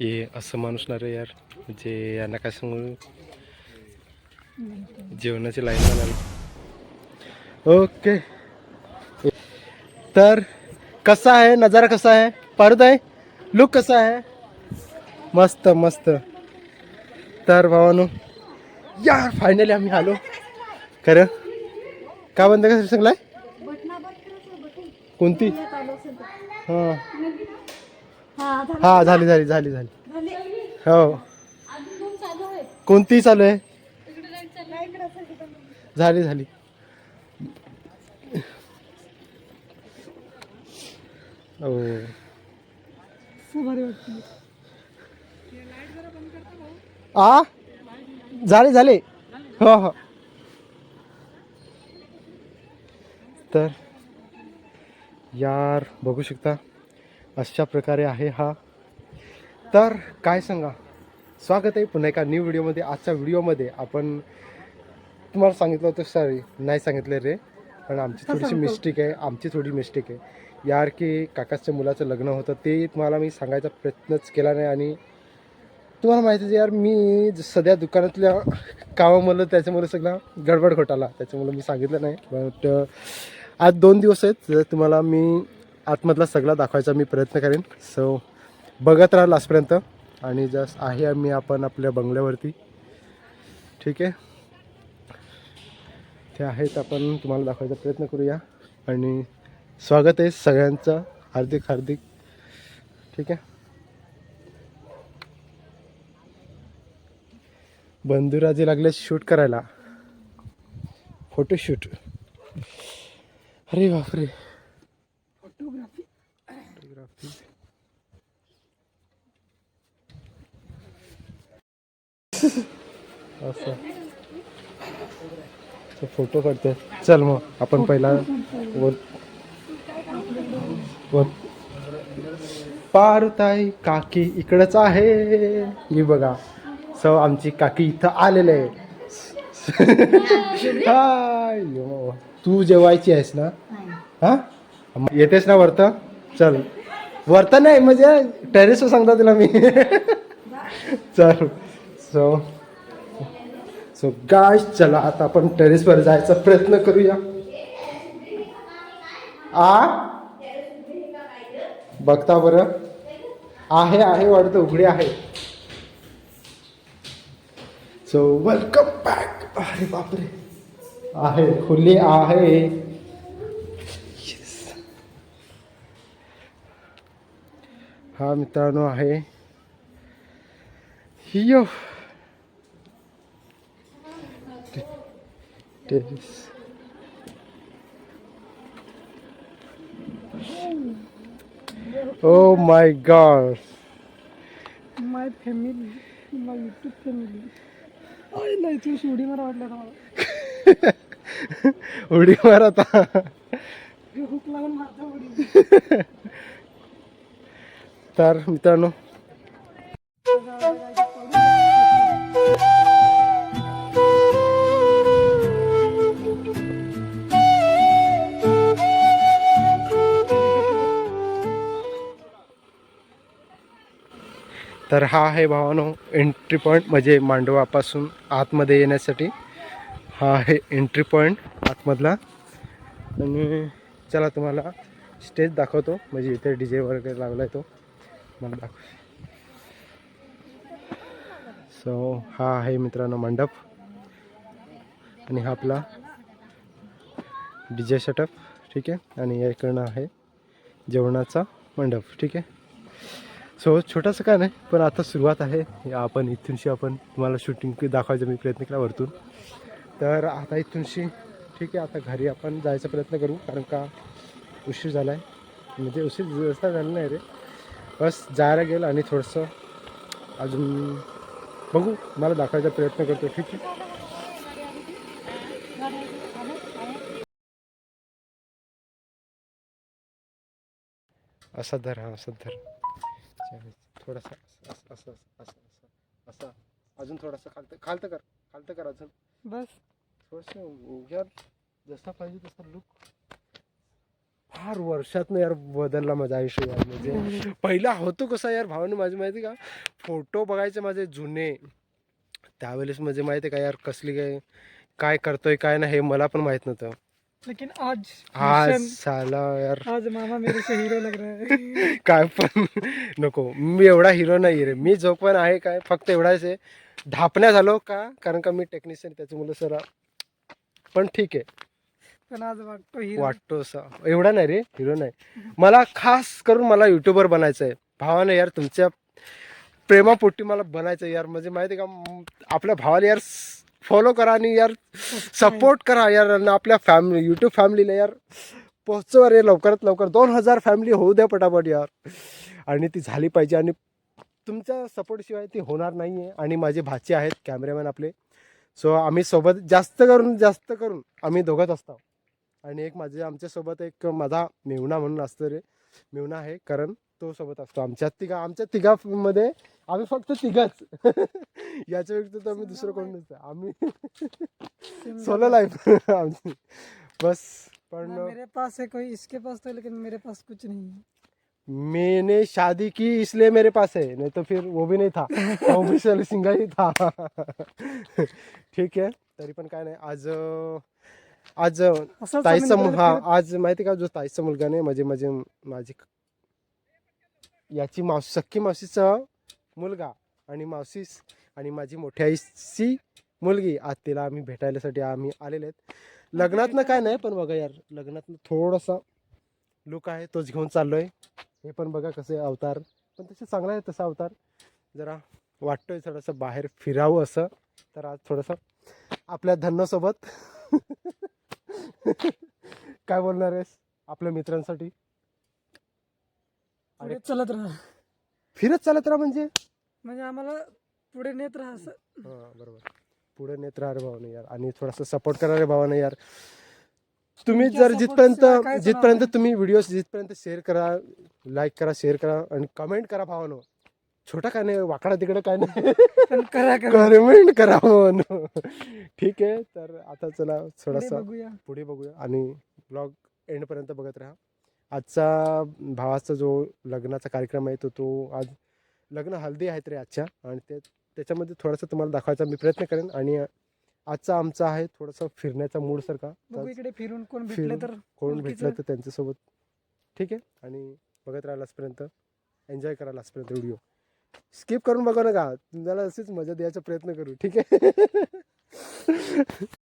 हे असं माणूस ना रे यार म्हणजे यांना काय सांगू जेवणाची लाईन म्हणाल. ओके. तर कसा आहे? नजारा कसा आहे? पारुत आहे? लुक कसा आहे? मस्त मस्त. तर भावानो यार फायनली आम्ही आलो. खरं? का बंद का सांगलाय? कोणती? हां. हा झाली झाली झाली झाली हो. कोणती चालू आहे? झाली झाली. हो. आ? झाले झाले. हो हो. तर यार बघू शकता. अशा प्रकारे आहे हा. तर काय सांगा? स्वागत आहे पुन्हा एका न्यू व्हिडिओमध्ये आजच्या व्हिडिओमध्ये आपण तुम्हाला सांगितलं होतं सॉरी नाही सांगितलं रे. पण आमची थोडीशी मिस्टेक आहे आमची थोडी मिस्टेक आहे. यार की काकाच्या मुलाचं लग्न होतं ते तुम्हाला मी सांगायचा प्रयत्नच केला नाही आणि तुम्हाला माहिती आहे यार मी ज- सध्या दुकानातल्या कामामुळे त्याच्यामुळे सगळा गडबड घोटाला त्याच्यामुळे मी सांगितलं नाही बट आज दोन दिवस आहेत. जर तुम्हाला मी आतमधला सगळा दाखवायचा मी प्रयत्न करेन. सो बघत राहा लास्टपर्यंत. आणि जस्ट आहे आम्ही आपण आपल्या बंगल्यावरती. ठीक आहे? ते आहेत आपण तुम्हाला दाखवायचा प्रयत्न करूया. आणि स्वागत आहे सगळ्यांचं हार्दिक हार्दिक. ठीक आहे? बंधुराजे लागले शूट करायला. फोटोशूट अरे बापरे. असं. फोटो काढतोय. चल मग आपण पहिला वर वर पारुताई काकी इकडंच आहे. ही बघा सो आमची काकी इथं आलेले आहे. हाय. तू जेवायची आहेस ना? हा? मग येतेस ना वरत? चल. वरत नाही म्हणजे टेरेसवर सांगता तुला मी. चल. सो सो गाय चला आता आपण टेरेसवर जायचा प्रयत्न करूया. आ? बघता बरं. आहे आहे वाटतं उघडी आहे. सो वेलकम बॅक अरे बापरे. आहे खुली आहे. हा मित्रांनो आहे. हियो terrace oh my god my family my YouTube family नाही तू शिवडी मला वाटलं का मला. उडी मार आता. हुक लागून मारता उडी. तर मित्रांनो. तर हा आहे भावानो एंट्री पॉईंट म्हणजे मांडवापासून आतमध्ये येण्यासाठी. हा आहे एंट्री पॉईंट आतमधला. आणि चला तुम्हाला स्टेज दाखवतो. म्हणजे इथे डी जे वगैरे लागला आहे तो. मला दाखव सो हा आहे मित्रांनो मंडप. आणि हा आपला डी जे सेटअप ठीक आहे? आणि या इकडनं आहे जेवणाचा मंडप ठीक आहे? सो छोटासा काय नाही पण आता सुरुवात आहे. आपण इथूनशी आपण तुम्हाला शूटिंग दाखवायचा मी प्रयत्न केला वरतून. तर आता इथूनशी ठीक आहे आता घरी आपण जायचा प्रयत्न करू कारण का उशीर झाला आहे म्हणजे उशीर जसा झाला नाही रे. बस जायला गेलं आणि थोडंसं अजून बघू मला दाखवायचा प्रयत्न करतो ठीक आहे? असा धर हा असा धर. थोडासा असं असं असं असं असं. असं अजून थोडासा खालतं खालतं कर खालतं कर अजून. बस. थोडंसं यार जसा पाहिजे तसा लुक. फार वर्षातनं यार बदलला माझं आयुष्य यार म्हणजे. पहिला होतो कसा यार भावानं माझी माहिती का फोटो बघायचे माझे जुने. त्यावेळेस म्हणजे माहिती आहे का यार कसली काय काय करतोय काय नाही हे मला पण माहीत नव्हतं. लेकिन आज आज साला यार. आज मामा मेरे से हीरो लग रहा है. काय पण नको मी एवढा हिरो नाही रे. मी जो पण आहे काय फक्त एवढाच आहे. ढापण्या झालो का कारण का मी टेक्निशियन त्याच्यामुळे सर पण ठीक आहे. पण आज वाटतो हिरो वाटतो असा. एवढा नाही रे हिरो नाही. मला खास करून मला युट्यूबर बनायचं आहे भावाने यार तुमच्या प्रेमापोटी मला बनायचं आहे यार. म्हणजे माहिती आहे का म- आपल्या भावाला यार फॉलो करा आणि यार सपोर्ट करा यार. आणि आपल्या फॅमिली युट्यूब फॅमिलीला यार पोहोचवा रे लवकरात लवकर. दोन हजार फॅमिली होऊ द्या पटापट यार. आणि ती झाली पाहिजे. आणि तुमच्या सपोर्टशिवाय ती होणार नाही आहे आणि माझे भाचे आहेत कॅमेरामॅन आपले. सो आम्ही सोबत जास्त करून जास्त करून आम्ही दोघंच असतो. आणि एक माझे आमच्यासोबत एक माझा मेवणा म्हणून असतो रे. मेवणा आहे कारण तो सोबत असतो आमच्या. तिघा आमच्या तिघामध्ये आम्ही फक्त तिघाच. याच्या व्यतिरिक्त आम्ही दुसरं कोण नसतं. आम्ही सोलो लाईफ आमची. बस पण मेरे पास है कोई इसके पास तो लेकिन मेरे पास कुछ नहीं है. मैंने शादी की इसलिए मेरे पास है. नहीं तो फिर वो भी नहीं था. चल सिंगल ही था. ठीक आहे तरी पण काय नाही. आज आज ताईचा हा आज माहिती का जो ताईचा मुलगा नाही म्हणजे म्हणजे माझी याची मावशी सख्खी मावशीचा मुलगा आणि मावशी आणि माझी मोठ्या आईची मुलगी. आज तिला आम्ही भेटायलासाठी आम्ही आलेले आहेत. लग्नातनं काय नाही पण बघा यार लग्नातनं थोडासा लुक आहे तोच घेऊन चाललोय. हे पण बघा कसे अवतार. पण तसे चांगला आहे तसा अवतार. जरा वाटतोय थोडंसं बाहेर फिरावं असं. तर आज थोडंसं आपल्या धन्नासोबत काय बोलणार आहेस? आपल्या मित्रांसाठी? पुढे चलत राहा. फिरत चालत राहा म्हणजे? म्हणजे आम्हाला पुढे नेत राहा असं. हा बरोबर. पुढे नेत राहा रे भावाने यार. आणि थोडासा सपोर्ट करा रे भावाने यार. तुम्ही तुमच्या जर support जिथपर्यंत काहीच जिथपर्यंत तुम्ही व्हिडिओ जिथपर्यंत शेअर करा लाईक करा शेअर करा आणि कमेंट करा भावानो. छोटा काय नाही वाकडा तिकडे काय नाही. करा कमेंट करा ठीक आहे तर आता चला थोडासा बघूया. पुढे बघूया. आणि ब्लॉग एंडपर्यंत बघत राहा. आजचा भावाचा जो लग्नाचा कार्यक्रम आहे तो तो आज लग्न हल्दी आहेत रे आजच्या. आणि ते त्याच्यामध्ये थोडासा तुम्हाला दाखवायचा मी प्रयत्न करेन. आणि आजचा आमचा आहे थोडासा फिरण्याचा मूड सारखा. इकडे फिरून कोण भेटले तर. कोण. भेटलं तर त्यांच्यासोबत. ठीक आहे आणि बघत राहा लास्टपर्यंत. एन्जॉय करा लास्टपर्यंत व्हिडिओ स्किप करून बघा नका. तुम्हाला अशीच मजा द्यायचा प्रयत्न करू. ठीक आहे?